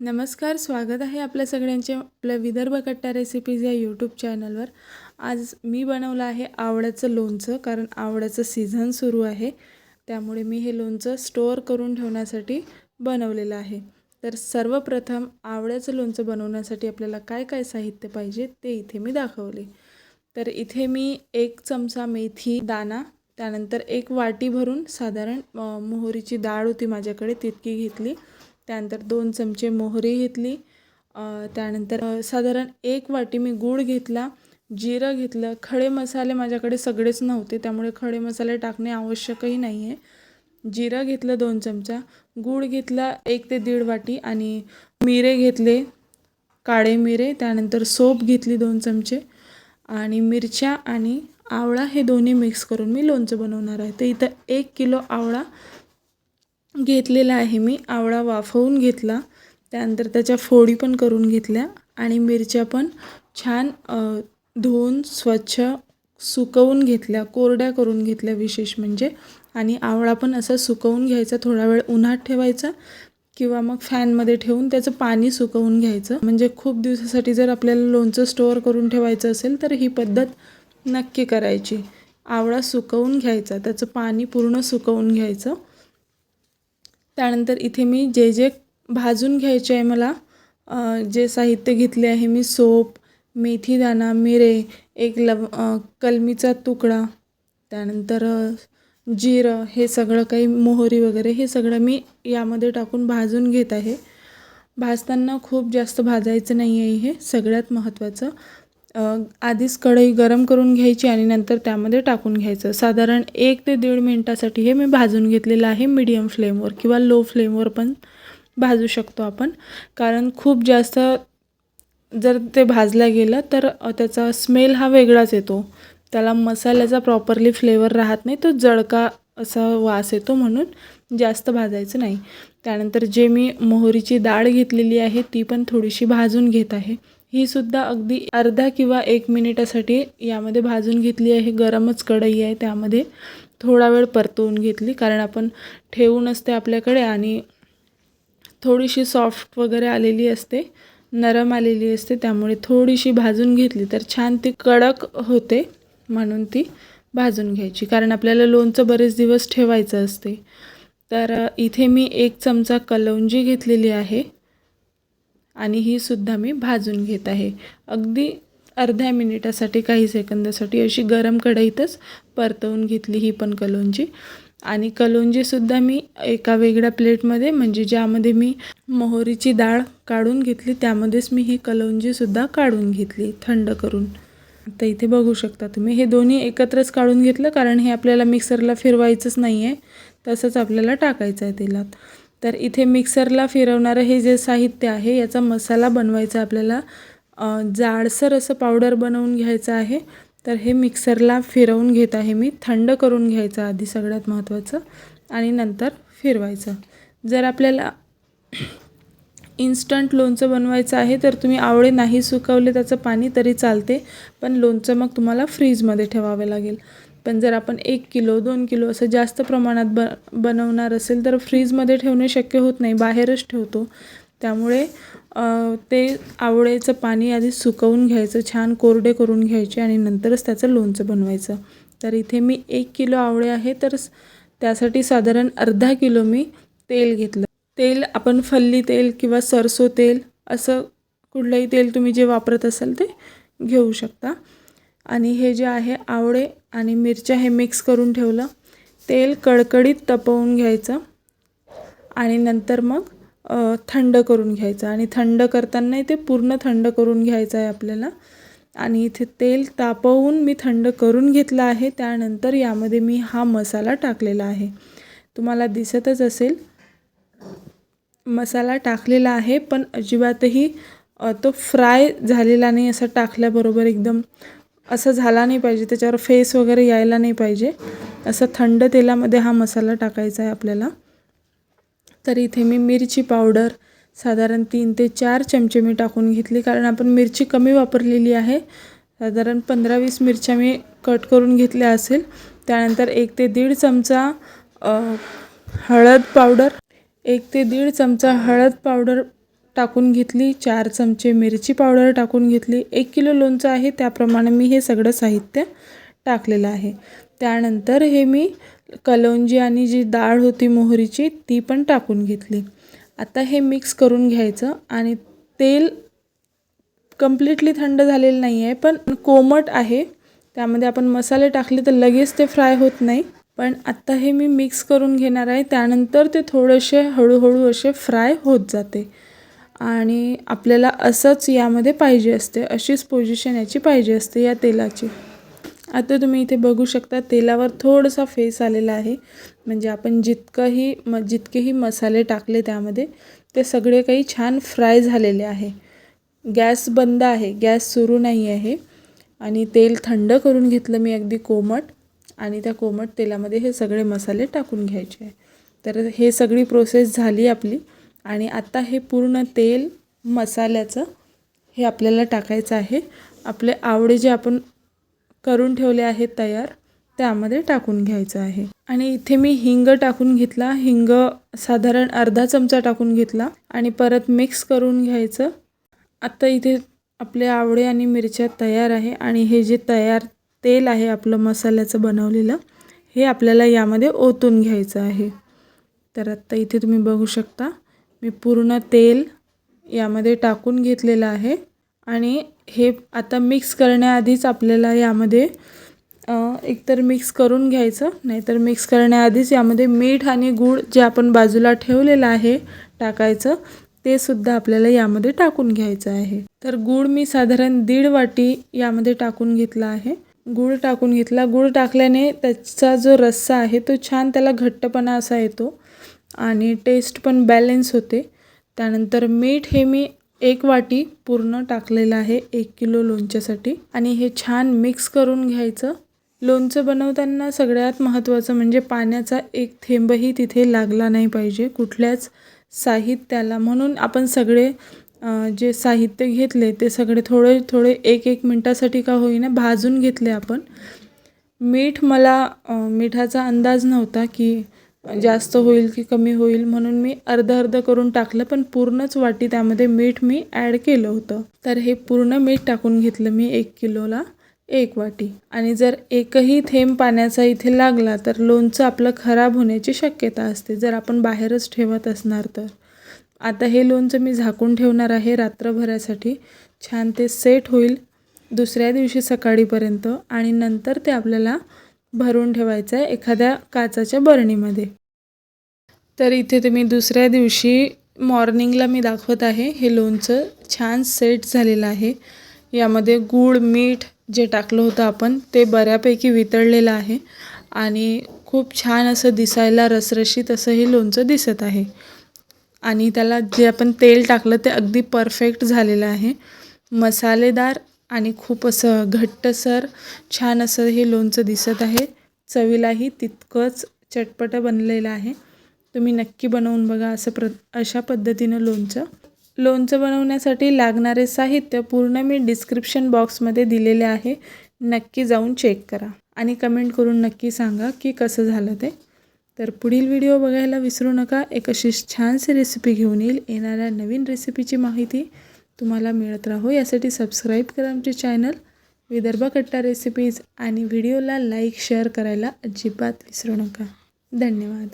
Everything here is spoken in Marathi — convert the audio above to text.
नमस्कार स्वागत आहे आपल्या सगळ्यांचे आपल्या विदर्भ कट्टा रेसिपीज या यूट्यूब चॅनलवर आज मी बनवलं आहे आवळ्याचं लोणचं कारण आवळ्याचं सीझन सुरू आहे. त्यामुळे मी हे लोणचं स्टोअर करून ठेवण्यासाठी बनवलेलं आहे. तर सर्वप्रथम आवळ्याचं लोणचं बनवण्यासाठी आपल्याला काय काय साहित्य पाहिजे ते इथे मी दाखवले. तर इथे मी एक चमचा मेथी दाणा त्यानंतर एक वाटी भरून साधारण मोहरीची डाळ होती माझ्याकडे तितकी घेतली. त्यानंतर दोन चमचे मोहरी घेतली. त्यानंतर साधारण एक वाटी मी गूळ घेतला. जिरं घेतलं. खडे मसाले माझ्याकडे सगळेच नव्हते. त्यामुळे खडे मसाले टाकणे आवश्यकही नाही आहे जिरं घेतलं दोन चमचा. गूळ घेतला एक ते दीड वाटी आणि मिरे घेतले. काळे मिरे. त्यानंतर सोप घेतली दोन चमचे. आणि मिरच्या आणि आवळा हे दोन्ही मिक्स करून मी लोणचं बनवणार आहे. तर इथं एक किलो आवळा घेतलेला आहे मी. आवळा वाफवून घेतला. त्यानंतर त्याच्या फोडी पण करून घेतल्या आणि मिरच्या पण छान धुवून स्वच्छ सुकवून घेतल्या. कोरड्या करून घेतल्या विशेष म्हणजे. आणि आवळा पण असा सुकवून घ्यायचा थोडा वेळ उन्हात ठेवायचा किंवा मग फॅनमध्ये ठेवून त्याचं पाणी सुकवून घ्यायचं. म्हणजे खूप दिवसासाठी जर आपल्याला लोणचं स्टोअर करून ठेवायचं असेल तर ही पद्धत नक्की करायची. आवळा सुकवून घ्यायचा त्याचं पाणी पूर्ण सुकवून घ्यायचं. त्यानंतर इथे मी जे जे भाजून घ्यायचे आहे मला जे साहित्य घेतले आहे मी सोप मेथीदाणा मिरे एक लव कलमीचा तुकडा त्यानंतर जिरं हे सगळं काही मोहरी वगैरे हे सगळं मी यामध्ये टाकून भाजून घेत आहे. भाजताना खूप जास्त भाजायचं नाही आहे हे सगळ्यात महत्त्वाचं आधीच कढई गरम करून घ्यायची आणि नंतर त्यामध्ये टाकून घ्यायचं. साधारण एक ते दीड मिनटासाठी हे मी भाजून घेतलेलं आहे मीडियम फ्लेमवर किंवा लो फ्लेमवर पण भाजू शकतो आपण. कारण खूप जास्त जर ते भाजलं गेलं तर त्याचा स्मेल हा वेगळाच येतो. त्याला मसाल्याचा प्रॉपरली फ्लेवर राहत नाही तो जळका असा वास येतो म्हणून जास्त भाजायचं नाही. त्यानंतर जे मी मोहरीची डाळ घेतलेली आहे ती पण थोडीशी भाजून घेत आहे. ही सुद्धा अगदी अर्धा किंवा एक मिनिटासाठी यामध्ये भाजून घेतली आहे. गरमच कढई आहे. त्यामध्ये थोडा वेळ परतवून घेतली. कारण आपण ठेवून असते आपल्याकडे आणि थोडीशी सॉफ्ट वगैरे आलेली असते. नरम आलेली असते. त्यामुळे थोडीशी भाजून घेतली तर छान ती कडक होते म्हणून ती भाजून घ्यायची. कारण आपल्याला लोणचं बरेच दिवस ठेवायचं असते. तर इथे मी एक चमचा कलौंजी घेतलेली आहे. आणि ही सुद्धा मी भाजून घेत आहे. अगदी अर्ध्या मिनिटासाठी काही सेकंदासाठी अशी गरम कढईतच परतवून घेतली ही पण कलोंजी. आणि कलोंजीसुद्धा मी एका वेगळ्या प्लेटमध्ये म्हणजे ज्यामध्ये मी मोहरीची डाळ काढून घेतली त्यामध्येच मी ही कलोंजीसुद्धा काढून घेतली थंड करून. आता इथे बघू शकता तुम्ही हे दोन्ही एकत्रच काढून घेतलं कारण हे आपल्याला मिक्सरला फिरवायचंच नाही आहे तसंच आपल्याला टाकायचं आहे तेलात. तर इथे मिक्सरला फिरवणारं हे जे साहित्य आहे याचा मसाला बनवायचा आपल्याला. जाडसर असं पावडर बनवून घ्यायचं आहे. तर हे मिक्सरला फिरवून घेत आहे मी. थंड करून घ्यायचं आधी सगळ्यात महत्त्वाचं आणि नंतर फिरवायचं. जर आपल्याला इन्स्टंट लोणचं बनवायचं आहे तर तुम्ही आवळे नाही सुकवले त्याचं पाणी तरी चालते पण लोणचं मग तुम्हाला फ्रीजमध्ये ठेवावे लागेल. पण जर आपण एक किलो दोन किलो असं जास्त प्रमाणात ब बनवणार असेल तर फ्रीजमध्ये ठेवणे शक्य होत नाही बाहेरच ठेवतो. त्यामुळे ते आवळेचं पाणी आधी सुकवून घ्यायचं छान कोरडे करून घ्यायचे आणि नंतरच त्याचं लोणचं बनवायचं. तर इथे मी एक किलो आवळे आहे तर त्यासाठी साधारण अर्धा किलो मी तेल घेतलं. तेल आपण फल्ली तेल किंवा सरसो तेल असं कुठलंही तेल तुम्ही जे वापरत असाल ते घेऊ शकता. आणि हे जे आहे आवळे आणि मिरच्या हे मिक्स करून ठेवलं. तेल कडकडीत तपवून घ्यायचं. आणि नंतर मग थंड करून घ्यायचं. आणि थंड करतानाही ते पूर्ण थंड करून घ्यायचं आहे आपल्याला. आणि इथे तेल तापवून मी थंड करून घेतलं आहे. त्यानंतर यामध्ये मी हा मसाला टाकलेला आहे. तुम्हाला दिसतच असेल. मसाला टाकलेला आहे पण अजिबातही तो फ्राय झालेला नाही असं टाकल्याबरोबर एकदम असं झाला नाही पाहिजे त्याच्यावर फेस वगैरे यायला नाही पाहिजे. असं थंड तेलामध्ये हा मसाला टाकायचा आहे आपल्याला. तर इथे मी मिरची पावडर साधारण तीन ते चार चमचे मी टाकून घेतली कारण आपण मिरची कमी वापरलेली आहे. साधारण पंधरा वीस मिरच्या मी कट करून घेतल्या असेल. त्यानंतर एक ते दीड चमचा हळद पावडर. एक ते दीड चमचा हळद पावडर टाकून घेतली चार चमचे मिरची पावडर टाकून घेतली एक किलो लोणचं आहे त्याप्रमाणे मी हे सगळं साहित्य टाकलेलं आहे. त्यानंतर हे मी कलौंजी आणि जी डाळ होती मोहरीची ती पण टाकून घेतली. आता हे मिक्स करून घ्यायचं आणि तेल कम्प्लिटली थंड झालेलं नाही आहे पण कोमट आहे. त्यामध्ये आपण मसाले टाकले तर लगेच ते फ्राय होत नाही. पण आत्ता हे मी मिक्स करून घेणार आहे. त्यानंतर ते थोडेसे हळूहळू असे फ्राय होत जाते. आणि आपल्याला असंच यामध्ये पाहिजे असते अशीच पोझिशन याची पाहिजे असते या तेलाची. आता तुम्ही इथे बघू शकता तेलावर थोडासा फेस आलेला आहे. म्हणजे आपण जितकंही म जितकेही मसाले टाकले त्यामध्ये ते सगळे काही छान फ्राय झालेले आहे. गॅस बंद आहे गॅस सुरू नाही आहे. आणि तेल थंड करून घेतलं मी अगदी कोमट. आणि त्या कोमट तेलामध्ये हे सगळे मसाले टाकून घ्यायचे आहे. तर हे सगळी प्रोसेस झाली आपली. आणि आता हे पूर्ण तेल मसाल्याचं हे आपल्याला टाकायचं आहे. आपले आवडे जे आपण करून ठेवले आहेत तयार त्यामध्ये टाकून घ्यायचं आहे. आणि इथे मी हिंग टाकून घेतला. हिंग साधारण अर्धा चमचा टाकून घेतला आणि परत मिक्स करून घ्यायचं. आत्ता इथे आपले आवळे आणि मिरच्या तयार आहे आणि हे जे तयार तेल आहे आपलं मसाल्याचं बनवलेलं हे आपल्याला यामध्ये ओतून घ्यायचं आहे. तर आत्ता इथे तुम्ही बघू शकता मी पूर्ण तेल यामध्ये टाकून घेतलेलं आहे. आणि हे आता मिक्स करण्याआधीच आपल्याला यामध्ये एकतर मिक्स करून घ्यायचं नाहीतर मिक्स करण्याआधीच यामध्ये मीठ आणि गूळ जे आपण बाजूला ठेवलेलं आहे टाकायचं ते सुद्धा आपल्याला यामध्ये टाकून घ्यायचं आहे. तर गूळ मी साधारण दीड वाटी यामध्ये टाकून घेतला आहे. गूळ टाकून घेतला. गूळ टाकल्याने त्याचा जो रस्सा आहे तो छान त्याला घट्टपणा असा येतो. आणि टेस्ट पण बॅलेन्स होते. त्यानंतर मीठ हे मी एक वाटी पूर्ण टाकलेलं आहे एक किलो लोणच्यासाठी. आणि हे छान मिक्स करून घ्यायचं. लोणचं बनवताना सगळ्यात महत्त्वाचं म्हणजे पाण्याचा एक थेंबही तिथे लागला नाही पाहिजे. कुठल्याच साहित्याला म्हणून आपण सगळे जे साहित्य घेतले ते सगळे थोडे थोडे एक एक मिनटासाठी का होईना भाजून घेतले आपण. मीठ मला मिठाचा अंदाज नव्हता की जास्त होईल की कमी होईल म्हणून मी अर्ध अर्ध करून टाकलं पण पूर्णच वाटी त्यामध्ये मीठ मी ॲड केलं होतं. तर हे पूर्ण मीठ टाकून घेतलं मी एक किलोला एक वाटी. आणि जर एकही थेंब पाण्याचा इथे लागला तर लोणचं आपलं खराब होण्याची शक्यता असते जर आपण बाहेरच ठेवत असणार तर. आता हे लोणचं मी झाकून ठेवणार आहे रात्रभरासाठी. छान ते सेट होईल दुसऱ्या दिवशी सकाळीपर्यंत आणि नंतर ते आपल्याला भरून ठेवायचं आहे एखाद्या काचाच्या बरणीमध्ये. तर इथे तुम्ही दुसऱ्या दिवशी मॉर्निंगला मी दाखवत आहे. हे लोणचं छान सेट झालेलं आहे. यामध्ये गूळ मीठ जे टाकलं होतं आपण ते बऱ्यापैकी वितळलेलं आहे आणि खूप छान असं दिसायला रसरशीत असं हे लोणचं दिसत आहे. आणि त्याला जे आपण तेल टाकलं ते अगदी परफेक्ट झालेलं आहे. मसालेदार आणि खूप असं घट्टसर छान असं हे लोणचं दिसत आहे. चवीलाही तितकंच चटपटं बनलेलं आहे. तुम्ही नक्की बनवून बघा असं प्र अशा पद्धतीनं लोणचं. लोणचं बनवण्यासाठी लागणारे साहित्य पूर्ण मी डिस्क्रिप्शन बॉक्समध्ये दिलेले आहे. नक्की जाऊन चेक करा आणि कमेंट करून नक्की सांगा की कसं झालं ते. तर पुढील व्हिडिओ बघायला विसरू नका. एक अशी छानशी रेसिपी घेऊन येईल. येणाऱ्या नवीन रेसिपीची माहिती तुम्हाला मिळत राहो. यासाठी सबस्क्राईब करा आमचे चॅनल विदर्भ कट्टा रेसिपीज आणि व्हिडिओला लाईक शेअर करायला अजिबात विसरू नका. धन्यवाद.